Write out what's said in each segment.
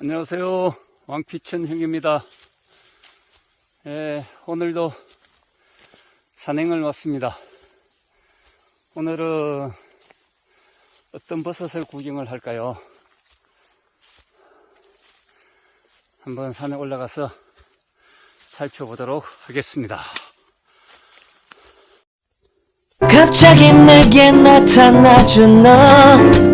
안녕하세요. 왕피천 형입니다. 예, 오늘도 산행을 왔습니다. 오늘은 어떤 버섯을 구경을 할까요? 한번 산에 올라가서 살펴보도록 하겠습니다. 갑자기 내게 나타나준 너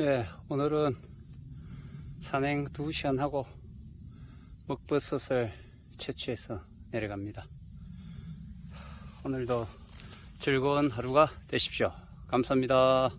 예, 오늘은 산행 2시간 하고 먹버섯을 채취해서 내려갑니다. 오늘도 즐거운 하루가 되십시오. 감사합니다.